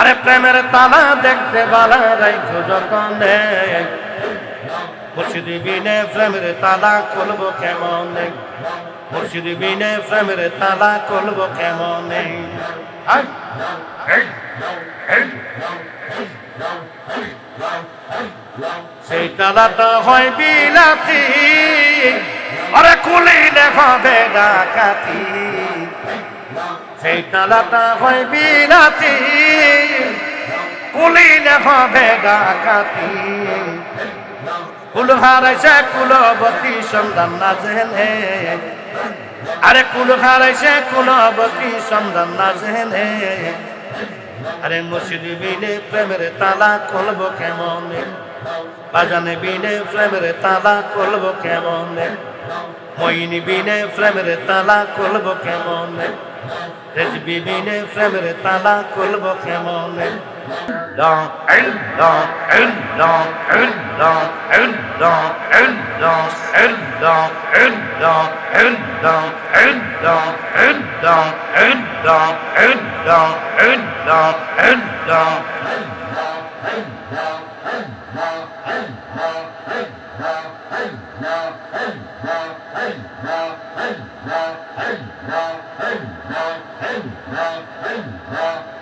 আরে প্রেমের তালা দেখতে বালা রাইখো যখন মুর্শিদ বিনে প্রেমের তালা খুলবো কেমন? মুর্শিদ বিনে প্রেমের তালা খুলবো কেমন। সেই তালাটা হয় বিলাতি। আরে খুলিলে হবে ডাকাতি। সেই তালাটা হয় বিলাতি। খুলিলে হবে ডাকাতি। কুল হারাইছে কুলবতী সন্ধান না জেনে। আরে কুল হারাইছে কুলবতী সন্ধান না জেনে। আরে মুর্শিদ বিনে প্রেমের তালা খুলবো কেমন? বাজানে বিনে প্রেমের তালা খুলবো কেমন? মইনি বিনে প্রেমের তালা খুলবো কেমন? রেজবিবিনে প্রেমের তালা খুলব কেমন Yeah.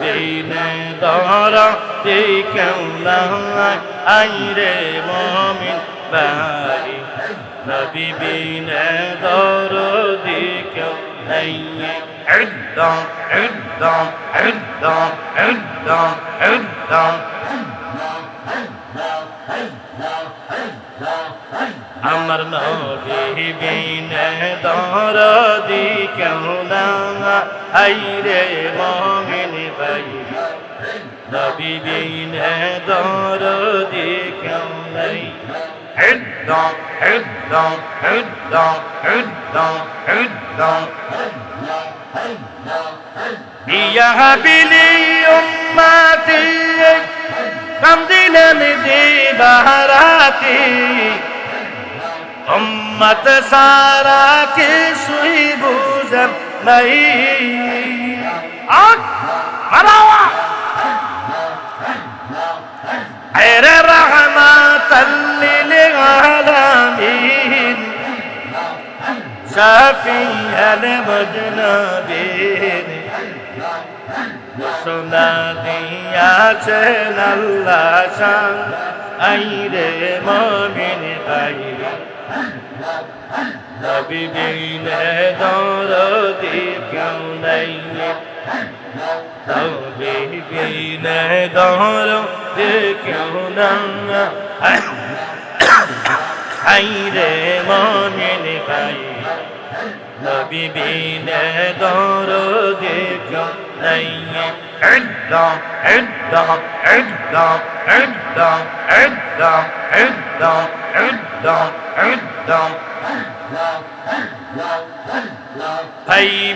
দিনে দর আইরে মমিন ভাই নবী বিনে দর দি কেউ নাই একদম একদম একদম একদম একদম আমার নবী বিনে দরদি কেমনা হাইরে মমিন ভাই। নবী বিনে দরদি কেমনাই হেদ্দা হেদ্দা হেদ্দা হেদ্দা হেদ্দা বিয়া বিলি উম্মাতি। কামদিলেন দিবারাতি উম্মত সারা কে সুই বুঝন নাই আগ মারাওয়া এরে রহমাতাল লিল শাফিয়াল মুজনবিন সোনা দিয়াছেন আল্লাহ শান। আইরে মমিন ভাই। নবী বিনে দরদি কেউ নাই। নবী বিনে দরদি কেউ না আইরে মমিন ভাই। নবী বিনে দরদি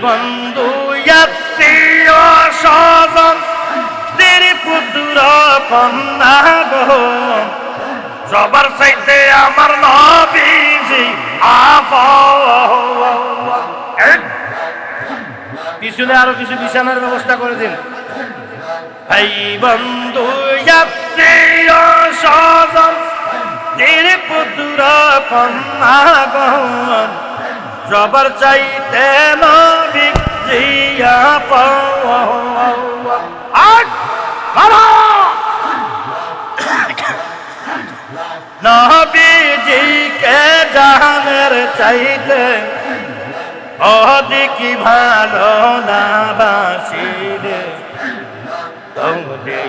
বন্ধু সবার চাইতে আমার নবীজি আফ পিছনে আরও কিছু বিছানার ব্যবস্থা করে দিন। ভাই বন্ধু তীর পুত্র চাইতে জিয়া নবীজিকে জানের চাইতে অধিকি ভালো না বাসিরে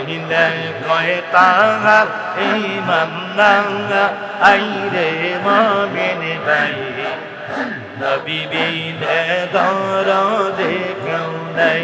দিলে কয়ে তাহার ইমান নাঙ্গা আইরে মমিন ভাই। নবী বিলে দর দেখেও নাই।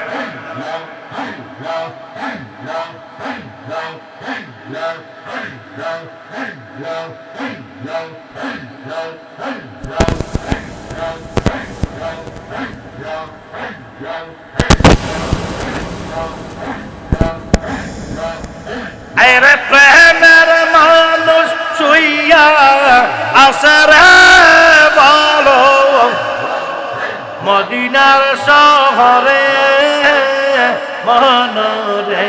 মদিনার শহরে মনরে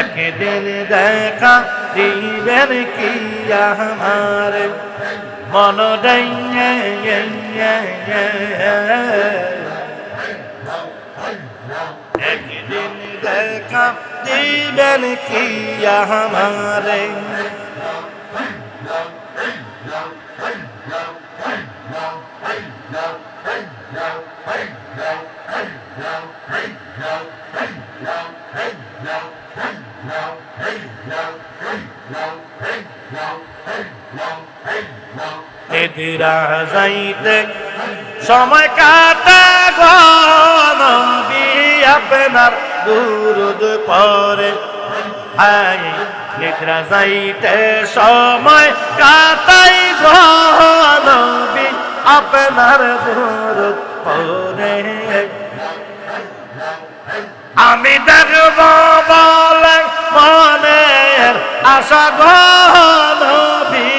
একদিন দেখা দিবেন কি আমার? মন একদিন দেখা দিবেন কি আমারে? এদিরা যাইতে সময় কাটা গনবি আপনার দুরুদ পরে। আই নিদ্রা যাইতে সময় কাটাই গনবি আপনার দুরুদ পরে। আমি দেখব বলে মনের আশা গনবি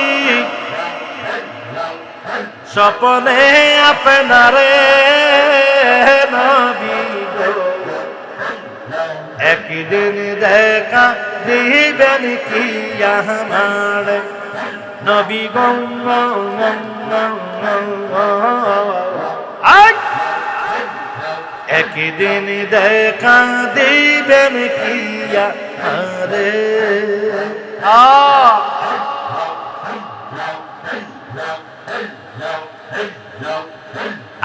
স্বপনে আপনারে একদিন দেখা দিবেন কি আমার? নবী গঙ্গ একদিন দেখা দেবেন কিয়া রে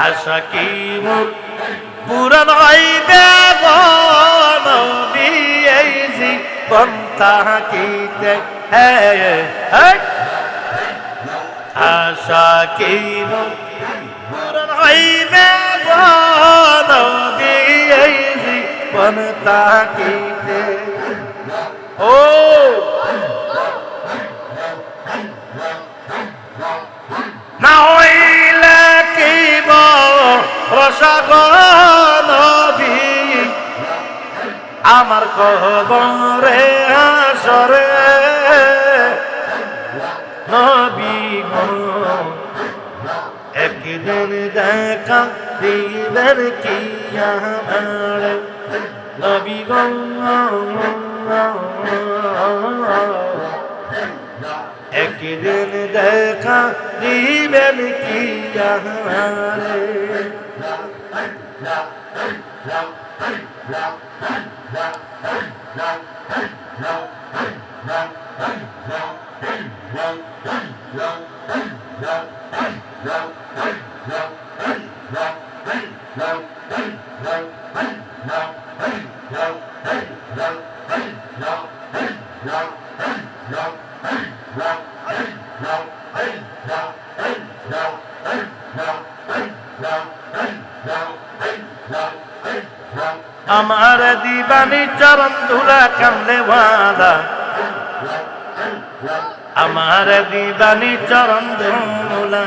আশা কি মুখ পুরান দেব নবী? এই জীবন তাহাকিতে হ্যাঁ হ্যাঁ আশাকির হইবে জীবন তাকিতে? ও! না হইলে কিব রসাগর আমার কবরে দেখা দিবেন কি আমার নবী একদিন দেখা দিবেন কি আমারে আমার দিবানি চরণ ধুলা কান্দে বাঁধা। আমার দিবানি চরণ ধুলা।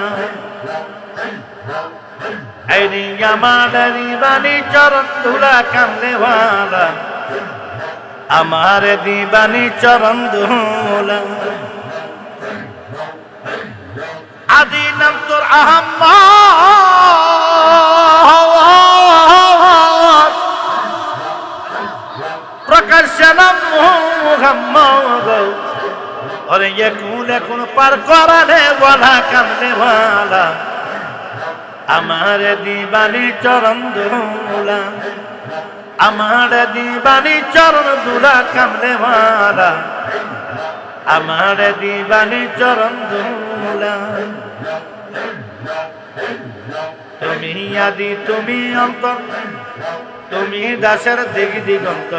চরণ ধুলা কামলেওয়ালা আমার দিবানি চরণ ধুলা। আদি নাম তোর আহম্মদ। প্রকাশ্য নাম মোহাম্মদ। ওরে একুন একুন পার করানে বলা কামলে ভালা আমার দিবানি চরণ দুলা, আমার দিবানি চরণ দুলা কামলে ভালা আমার দিবানি চরণ দুলা, তুমি আদি, তুমি অন্ত, তুমি দাসের দিগ দিগন্ত।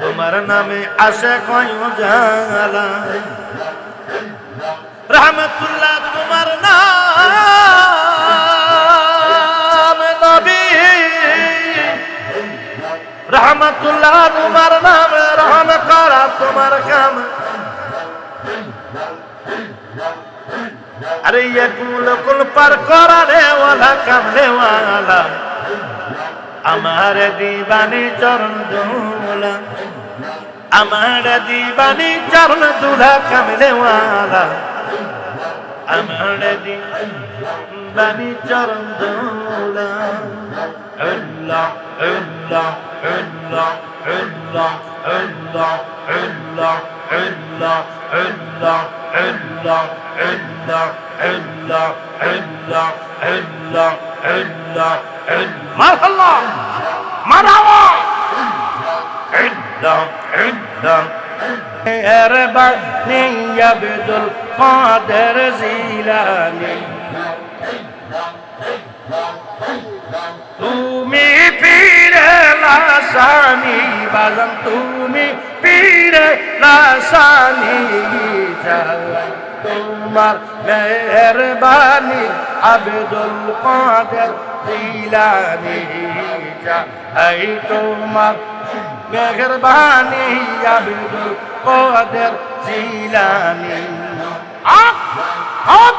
তোমার নামে আসে কয় জালা। রহমতুল্লাহ, তোমার নাম। নবী। রহমতুল্লাহ তোমার নাম, রহম করা তোমার কাম। আরে ইয়ে কুল কুল পার করা রে ওয়ালা কাম রে আমার দিবানি চরণ দুলা। আমার দিবানি চরণ দুলা কামলে আমার দিবানি চরণ দুলা আল্লাহ আল্লাহ আল্লাহ আল্লাহ আল্লাহ আল্লাহ আল্লাহ আল্লাহ আল্লাহ আল্লাহ আল্লাহ আল্লাহ আল্লাহ আল্লাহ মারহাল্লাহ মারাওয়া আল্লাহ আল্লাহ এরবানি আব্দুল কাদের জিলানী তুমি পীরে লাসানি বাজম তুমি পীরে লাসানি তোমার মেহরবানি আব্দুল কাদের জিলানি এই তোমার মেহরবানি আব্দুল কাদের জিলানি। আক আক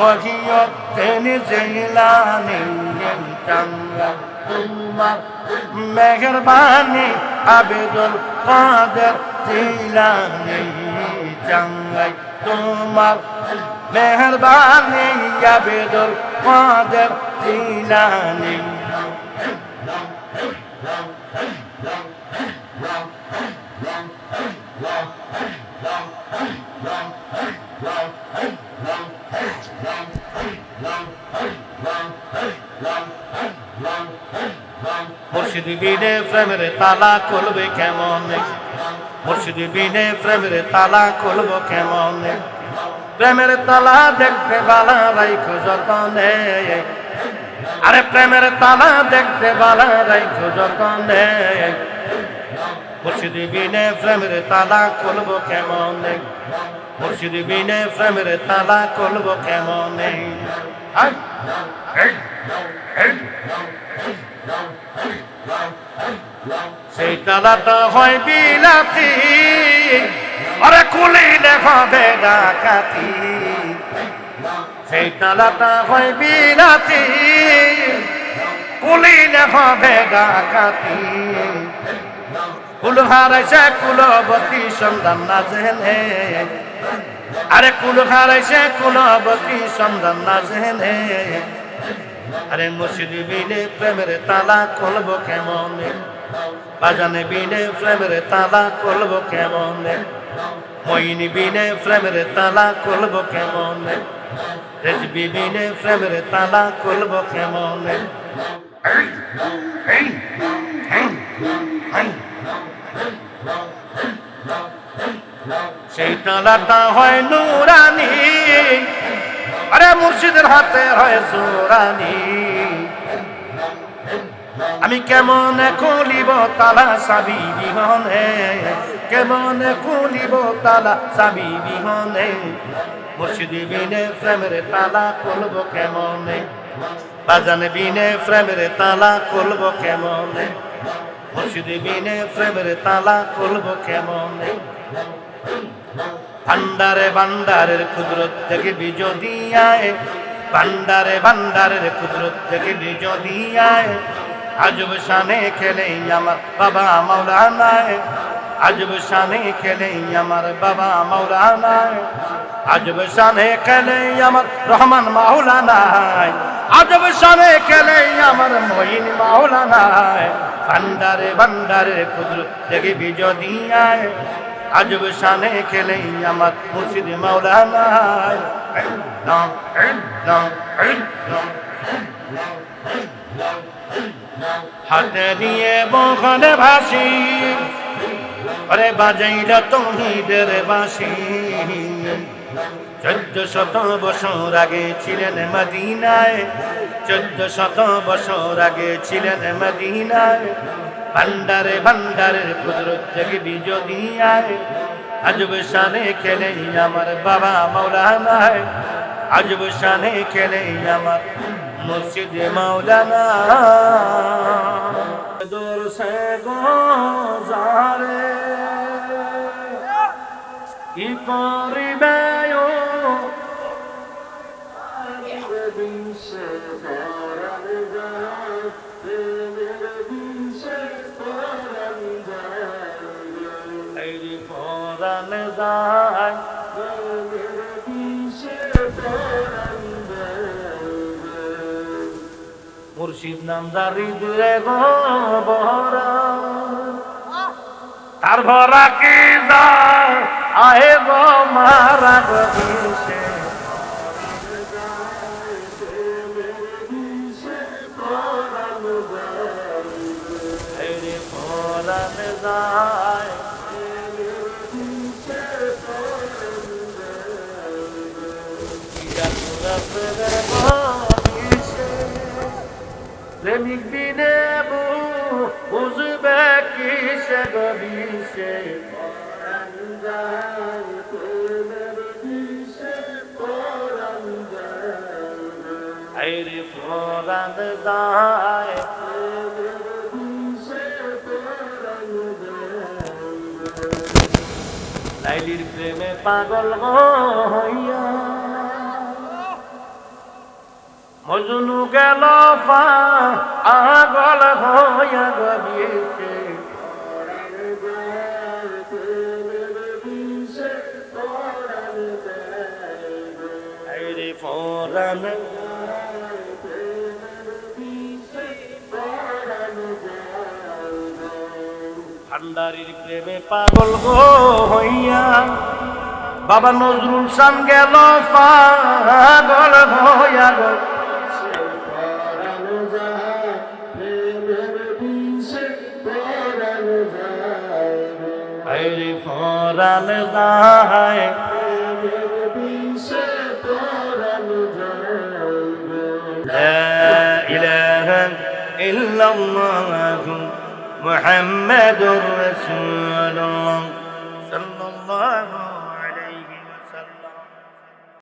বজিয়তেনি জেলানিঙ্গেন চান্দা তোমার মেহরবানি আবেদুল কাদের জিলানি চাঙ্গাই তোমার মেহরবানি আবেদুল কাদের জিলানি Hey! মুর্শিদ বিনে প্রেমের তালা খুলবে কেমন? মুর্শিদ বিনে প্রেমের তালা খুলবো কেমন? প্রেমের তালা দেখতে বালা রাইখো যতনে। আরে প্রেমের তালা দেখতে বালা রাইখো যতনে। মুর্শিদ বিনে প্রেমের তালা খুলবো কেমন? মুর্শিদ বিনে প্রেমের তালা খুলবো কেমন? আয় এই এই সেই তালাটা হয় বিলাতি, আরে খুলিলে হবে ডাকাতি। সেই তালাটা হয় বিলাতি খুলিলে হবে ডাকাতি। কুল হারাইছে কুলবতী সন্ধান না জেনে আরে কুল হারাইছে কুলবতী সন্ধান না জেনে আরে বিনে প্রেমের তালা খুলব কেমন? বাজানে বিনে প্রেমের তালা খুলব কেমন? মইনি বিনে প্রেমের তালা খুলব কেমন? রেজবি বিনে প্রেমের তালা খুলব কেমন? সেই তালাটা হয় নুরানি, আরে মুর্শিদের হাতে হয় সুরানি আমি কেমন খুলিব তালা সাবি বিহনে? কেমন খুলিব তালা সাবি বিহনে? মুর্শিদ বিনে প্রেমের তালা খুলব কেমনে? বাজান বিনে প্রেমের তালা খুলব কেমনে? মুর্শিদ বিনে প্রেমের তালা খুলব কেমনে? ভান্ডারে ভান্ডারের কুদরত থেকে বীজ দিয়ায় ভান্ডারে ভান্ডারের কুদরত থেকে বীজ দিয়ায় আজব শানে খেলে আমার বাবা মাওলানায়। আজব শানে খেলে আমার বাবা মাওলানা আজব শানে খেলে আমার রহমান মাওলানা আজব শানে খেলে আমার মহিন মাওলানা ভান্ডারে ভান্ডারে কুদরত দেখবি যদি আয়। আজব শানে খেলে আমার মুর্শিদ মাওলানা নাম নাম নাম হাতে নিয়ে বখনে ভাসি। আরে বাজাইলা তহিদের বাসি। চোদ্দ শত বছর আগে ছিলেন মদিনায়। চোদ্দ শত বছর আগে ছিলেন মদিনায়। ভান্ডারে ভান্ডারে কুদরত থেকে বিজদিয়ায় আজব শানে খেলে আমার বাবা মৌলানায়। আজব শানে খেলে আমার মুর্শিদ মৌলানা দূর সে গোজারে। কি করিবে মুর্শিদ নাম দারি দুয়ে তার ভরা কি আহে প্রেমিক বিনে বুঝবে কি সে গবিষে আইরে ফরান যায় লাইলির প্রেমে পাগল হইয়া মজনু গেল পাগল হইয়া আইরে ফরান ভান্ডারির প্রেমে পাগল গো হইয়া, বাবা নজরুল শান গেল পাগল হইয়া গো ফরান যায় لا إله إلا الله محمد رسول الله صلى الله